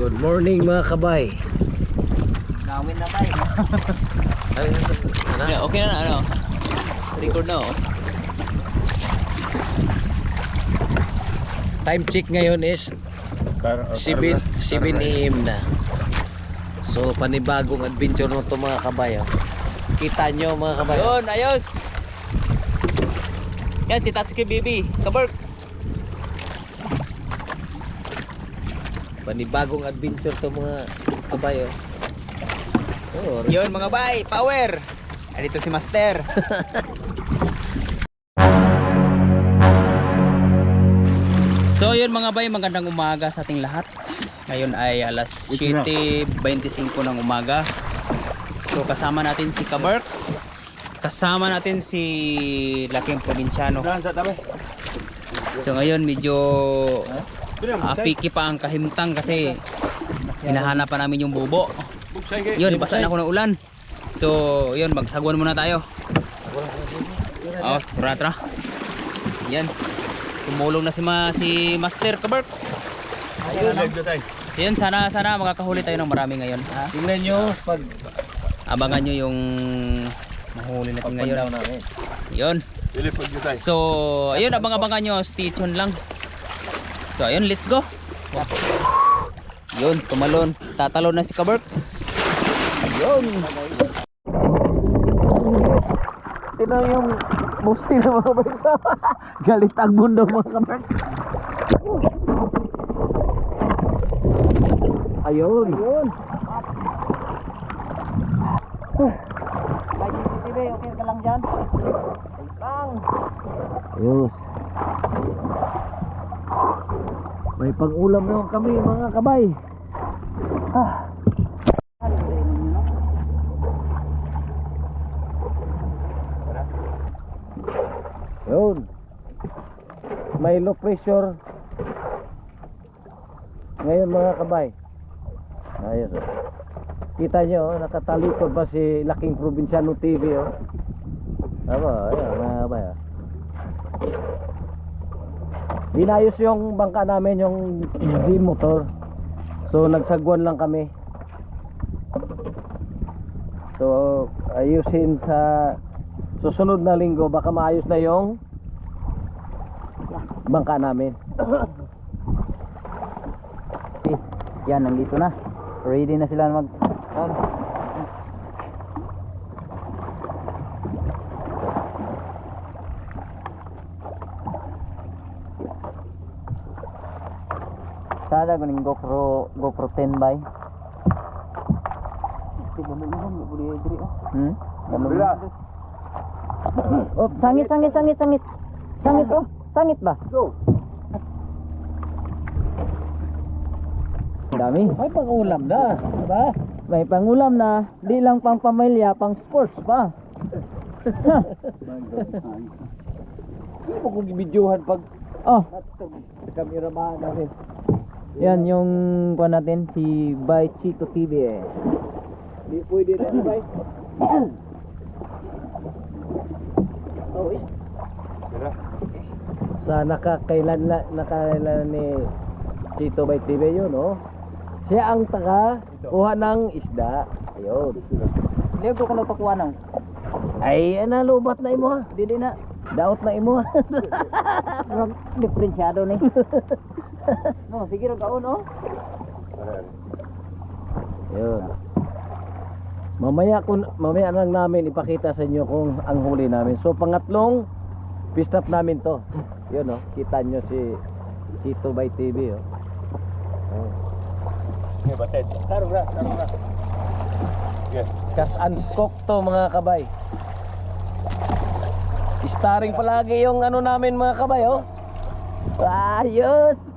Good morning mga kabay. Gawin na tayo. Ay, ano? Yeah, okay na na, ano? Record na, oh. Time check ngayon is 7, 7 AM na. So panibagong adventure no to mga kabay. Oh. Kita nyo mga kabay. Yun, ayos! Yan, si Tatsuki Bibi. Kaberks! Panibagong adventure to mga kabay. Oh. Oh, Yun, mga bay, power! Ay, dito si Master. so, yun mga bay, magandang umaga sa ating lahat. Ngayon ay alas 7.25 ng umaga. So, kasama natin si Kaberks. Kasama natin si Laking Probinsyano. So, ngayon medyo uh, piki pa ang kahimtang kasi hinahanap pa namin yung bubo. Yun, basa na ako ng ulan. So, yun, magsagwan muna tayo. Oh, tara, tara. Yan. Tumulong na si, ma si Master Kaberks. Yun, sana, sana makakahuli tayo ng marami ngayon. Ha? Tingnan nyo pag Abangan nyo yung mahuli natin ngayon. Yun. So, ayun, abang-abangan nyo. Stay tuned lang. So, ayun, let's go. Yun, tumalon. Tatalon na si Kaberks. Ayun. Tingnan yung musi ng mga bansa. Galit ang mundo mga kabay. Ayun. Ayun. okay ka lang dyan? Lang. Ayos. May pang-ulam naman kami mga kabay. Ah. Yun. May low pressure. Ngayon mga kabay. Ayos. oh. Kita nyo, oh, nakatalikod pa si Laking Probinsyano TV. Oh. Aba, ayan mga kabay. Oh. Dinayos yung bangka namin, yung din motor. So nagsagwan lang kami. So ayusin sa susunod na linggo baka maayos na yung bangka namin. Yan, nandito na. Ready na sila mag... Sada ko ning GoPro GoPro 10 bay. Hmm? Oh, sangit sangit sangit sangit. Sangit oh, sangit ba? Dami. May pang-ulam na, diba? May pangulam na, di lang pang pamilya, pang sports pa. Hindi mo kong ibidyohan pag oh, sa kameraman natin. Yan yung pa natin si Bay Chito TV eh. Hindi pwede na ba? Oh, is. Sa nakakailan na nakailan ni Tito Bay TV yun, no? Siya ang taga kuha ng isda. Ayun. Liyo ko kuno pakuha nang. Ay, ano, lubat na imo ha. Dili na. Daot na imo ha. Murag diferensyado ni. no, sige ra kaon oh. Ayun. Mamaya kun mamaya lang namin ipakita sa inyo kung ang huli namin. So pangatlong pistap namin to. Yun oh, kita nyo si Chito by TV oh. Oh. Tarong na, tarong na. Yes. Cats and cook to mga kabay. Starring palagi yung ano namin mga kabay oh. Ayos.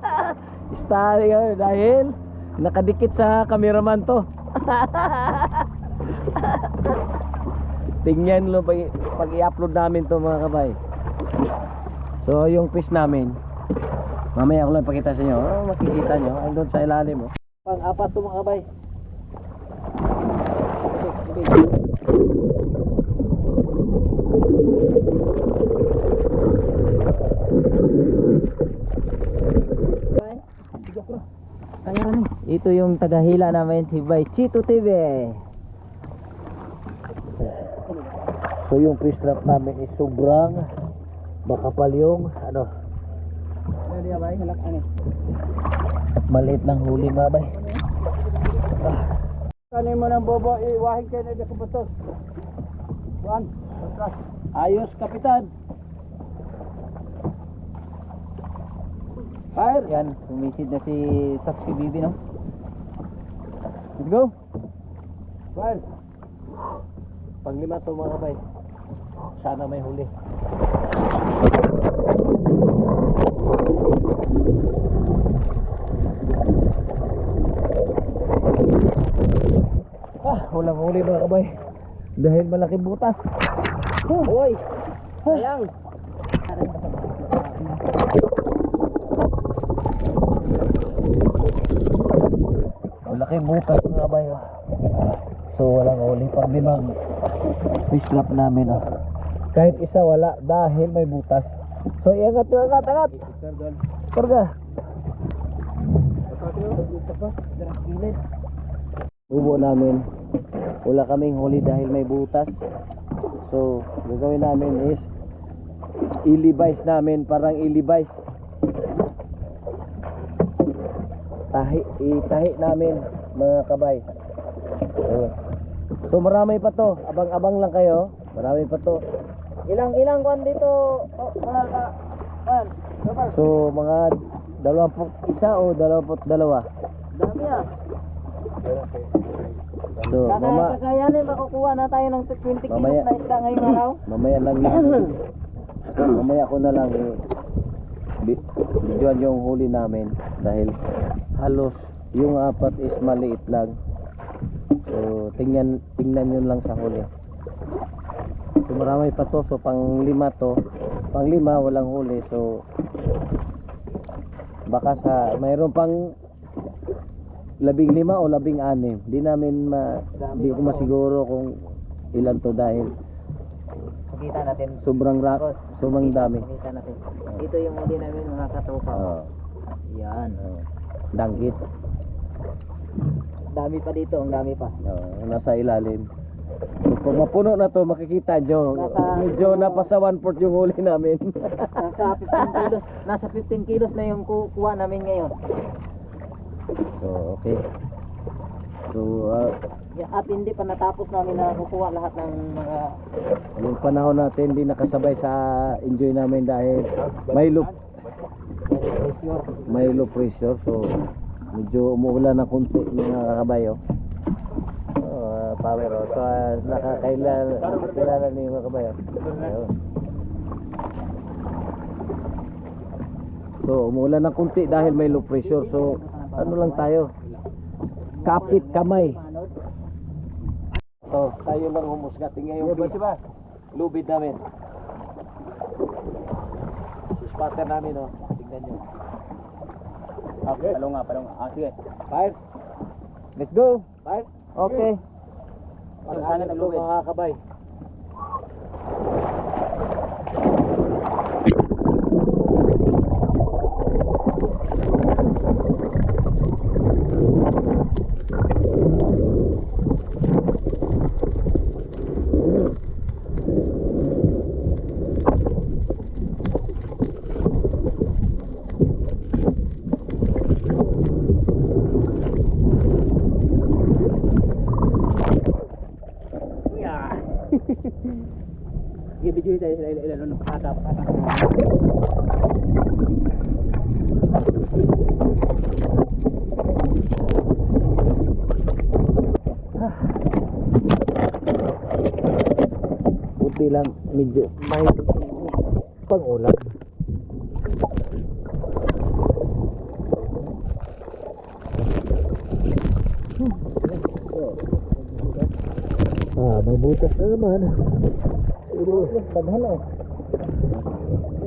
Oh, dahil nakadikit sa cameraman to. Tingnan lo pag, pag i-upload namin to mga kabay. So yung fish namin Mamaya ko lang pakita sa inyo. Oh, makikita nyo. Andun sa ilalim. Oh. Pang-apat to mga kabay. Ito yung tagahila namin si Bay Chito TV. So yung fish trap namin is sobrang makapal yung ano at maliit lang huli mga bay. Kanin mo ng bobo, iwahin kayo na sa batos. Juan. Ayos kapitan. Fire. Yan, sumisid na si Taxi Bibi no. Let's go. Juan, Panglima to mga bay. Sana may huli. Ah, walang huli mga kabay. Dahil malaki butas. Hoy! Sayang! Malaki butas mga kabay. oh. So walang huli. Panglimang fish trap namin. Oh. Kahit isa wala dahil may butas. So iangat, iangat, angat. Karga. Bubo namin. Wala kaming huli dahil may butas. So, gagawin namin is ilibais namin, parang ilibais. Tahi, itahi namin mga kabay. Ayun. So marami pa to. Abang-abang lang kayo. Marami pa to. Ilang ilang kwan dito? Oh, mga ka. Kwan. So mga dalawamput isa o dalawamput dalawa. Dami ah. So Kaka mama, kakayanin makukuha na tayo ng 20 kilos Mamaya. na isda ngayong araw. mamaya lang namin. mamaya ko na lang eh, bi- videoan yung huli namin dahil halos yung apat is maliit lang. So tingnan tingnan yun lang sa huli. So marami pa to. So pang lima to. Pang lima walang huli. So baka sa mayroon pang labing lima o labing anim. Di namin ma di ko masiguro kung ilan to dahil Makita natin. sobrang ra sobrang dami. Makita natin. Ito yung huli namin mga katopa. Oo. Yan. Oo. Danggit. Dami pa dito, ang dami pa. Oo, nasa ilalim. So, kung mapuno na to, makikita nyo. Nasa- Medyo napasa one fourth yung huli namin. Nasa 15 kilos. Nasa 15 kilos na yung kukuha namin ngayon. so, okay. So, ah, At hindi pa natapos namin na kukuha lahat ng mga yung panahon natin hindi nakasabay sa enjoy namin dahil may low, pressure. may low pressure. So, medyo umuulan na kunti mga kabayo. Oh, power oh. So, ah, nakakailan, nakakilala ni mga kabayo. Ayun. So, umuulan ng kunti dahil may low pressure. So, ano lang tayo? Kapit kamay. So, tayo lang humusga. Tingnan yung Iya, ba? lubid namin. Yung spotter namin, oh. Tingnan nyo. Ah, palong nga, palong nga. Ah, sige. Five. Let's go. Five. Okay. Pag-anan ng lubid. Mga kabay. I-video tayo sila ilan ano pakata. Puti lang. Medyo mahigit. Pang-ulam. Ah, may butas na naman. Pero, taghan oh.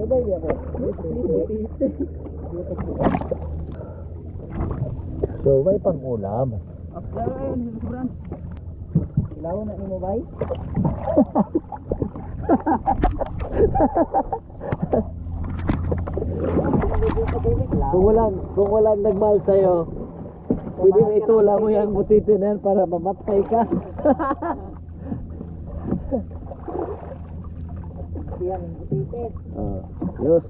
Sabay di ako. So, may pang-ulam. Ilaw na ni mo bay? Kung walang, kung walang nagmahal sa'yo, Pwede itula mo yung butiti na yan para mamatay ka. Yan, butitis. oh, yus.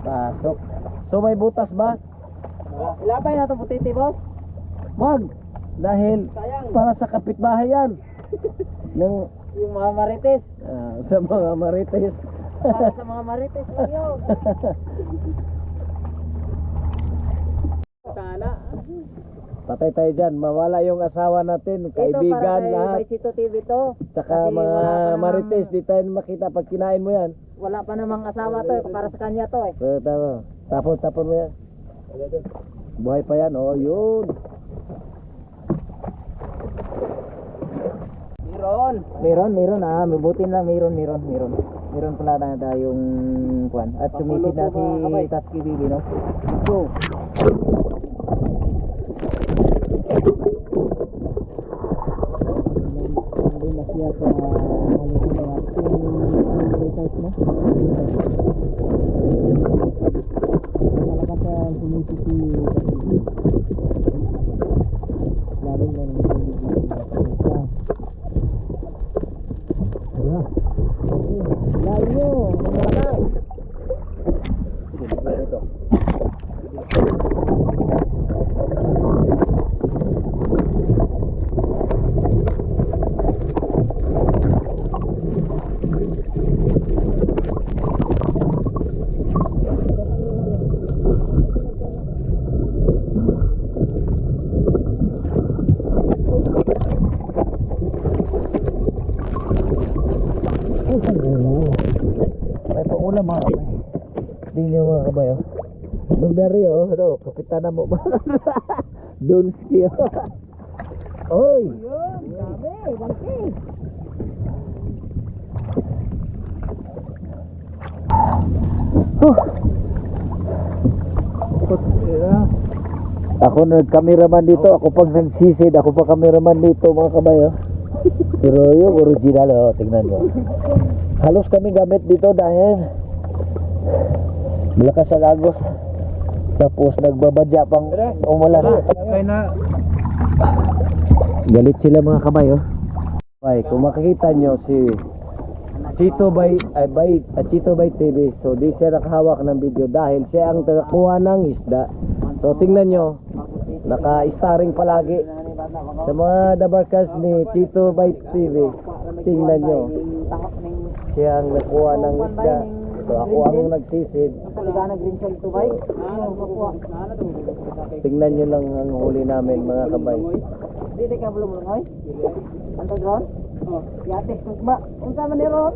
Pasok. So may butas ba? Ilabay na itong butiti, boss. Wag. Dahil Sayang. para sa kapitbahay yan. Ng Yung mga marites. ah, sa mga marites. Para sa mga marites lang yun. Sana. Patay tayo dyan. Mawala yung asawa natin, kaibigan, Ito para kay lahat. Baisito TV to. Saka Kasi mga wala pa namang- marites, di tayo makita pag kinain mo yan. Wala pa namang asawa to. eh. Para sa kanya to eh. So, tama. Tapon, tapon mo yan. Buhay pa yan. Oh, yun. Meron. Meron, meron ah. Mabutin lang, meron, meron, meron. Meron pala na tayong kwan. At sumisid na si Tatsuki Bibi, no? Go. Siya sa halusin na ating result, no? Malakas ang sumisid si Tatsuki. Lalo na naman siya. Wala. Layo, malakas. Ito. May paulam mga kabay. Hindi niyo mga kabay oh. Nung oh, ano, kapitan mo ba? Dunski oh. Oy! Yun, dami, laki. Ako nag-cameraman dito, ako pag nagsisid, ako pa cameraman dito mga kabayo. Pero yung original, oh, tingnan nyo. Halos kami gamit dito dahil malakas ang agos. Tapos nagbabadya pang umulan. Galit sila mga kabayo. Ay, kung makikita nyo si Chito by, ay, by ah, Chito by TV, so di siya nakahawak ng video dahil siya ang tagakuha ng isda. So tingnan nyo, naka-starring palagi sa mga dabarkas ni Chito by TV. Tingnan nyo, siya ang nakuha ng isda. So ako ang nagsisid. Kaligana green shell to bay. Tingnan nyo lang ang huli namin mga kabay. Dili ka belum ngoy. Anto drone? Oh, yate tugma. Unsa man ni ron?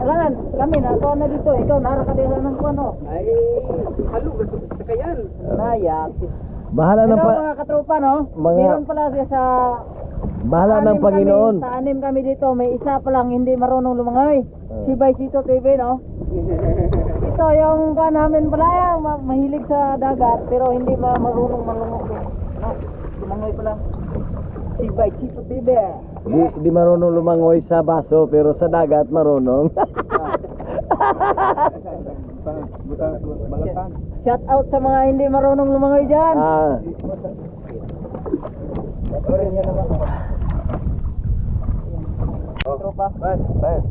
Alangan, kami na to na dito. Ikaw nara ka dito ng kuno. ay, halo, sa kayan. Nayak. Bahala ng pa, mga katropa no, Mga- meron pala siya sa bahala ng Panginoon. Kami, sa anim kami dito, may isa pa lang hindi marunong lumangoy. Ah. Si Baisito TV no. Ito yung kuha namin pala yan, ma- mahilig sa dagat pero hindi ma marunong malungo. No, lumangoy pa lang. Si Baisito TV. Di, di marunong lumangoy sa baso pero sa dagat marunong. Shout out sa mga hindi marunong lumangoy dyan. ah, Tropa. Bas, bas.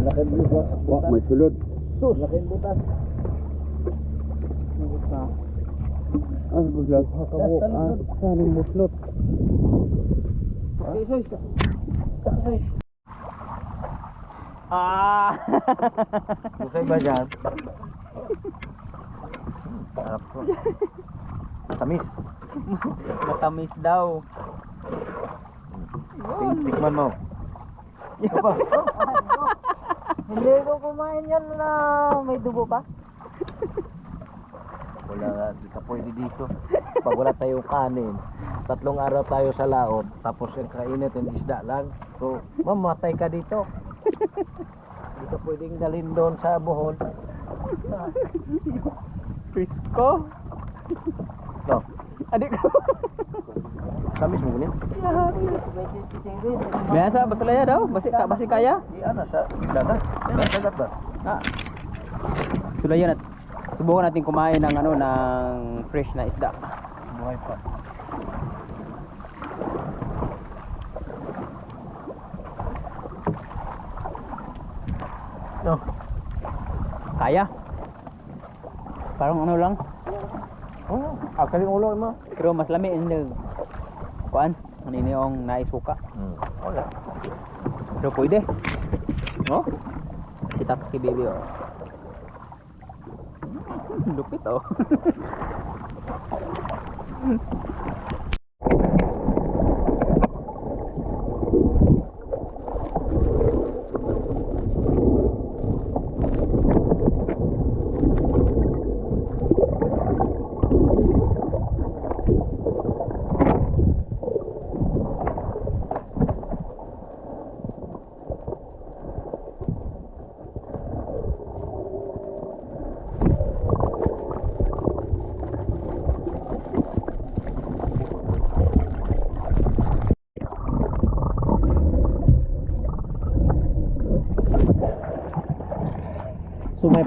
Laking butas. Wa, may sulod. Sus, laking butas. Ah, buslag. Hakabo, ah, saan yung muslot? Ah! Busay ba dyan? Harap ko. Tamis. Matamis daw. Tik- Tikman mo. Apa? Hindi ko kumain yan na may dugo pa. Wala nga, di ka pwede dito. Pag wala tayong kanin, tatlong araw tayo sa laot, tapos yung kainit yung isda lang. So, mamatay ka dito. Hindi ka pwedeng dalhin doon sa buhol. Frisco? No, Adik ko. tamis mo ganyan. Biasa basalaya daw, basi ka basi kaya. Di ano, sa dagat. Dagat ba? Ah. Sulayan at subukan natin kumain ng ano ng fresh na isda. Buhay pa. No. Kaya. Parang ano lang, Oh, akaling ulo mo. pero mas lami hindi. Kuan, kanina yung naisuka. Hmm. Wala. Pero pwede. Oh. Si Tatsuki baby oh. Lupit oh.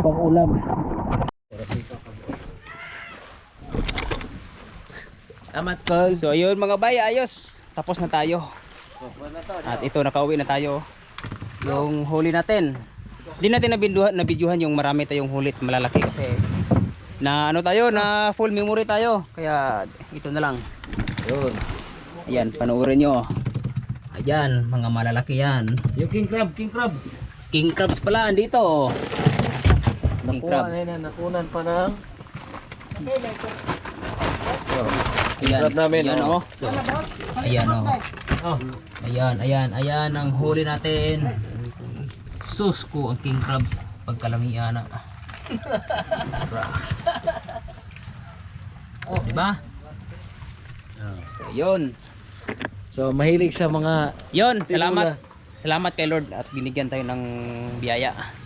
pang ulam. Amat kol. So ayun mga bay, ayos. Tapos na tayo. At ito nakauwi na tayo. Yung huli natin. Hindi natin nabinduhan, nabidyohan yung marami tayong hulit malalaki kasi na ano tayo, na full memory tayo. Kaya ito na lang. Yun. Ayan, panoorin nyo. Ayan, mga malalaki yan. Yung king crab, king crab. King crabs pala, andito. King Nakuha crabs. na nakunan pa ng... Ayan, crab namin, ayan oh. oh. Ayan oh. Oh. Ayan, ayan, ayan ang huli natin. Sus ko ang king crabs pagkalamian na. so, di ba? So, yun. So mahilig sa mga... Yun, salamat. Salamat kay Lord at binigyan tayo ng biyaya.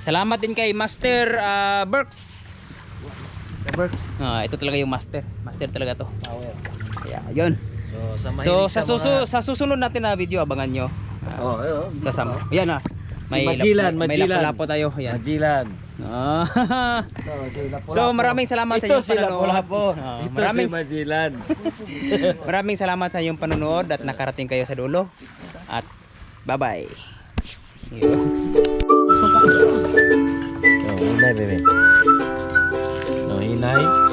Salamat din kay Master ah, Burks. Burks. Ah, ito talaga yung master. Master talaga to. Power. Kaya, yun. So sa So sa, susu mga... sa susunod natin na video abangan nyo. Oh, oh. Kasama. Yan ah. May Si Magellan, lap- may Magellan. lapo-lapo tayo. Yan. Majilan. Ah. So, si so maraming salamat sa Ito inyong si. Ah, Ito maraming si Majilan. maraming salamat sa inyong panonood at nakarating kayo sa dulo. At bye-bye. Hinay, bebe. No, hinay.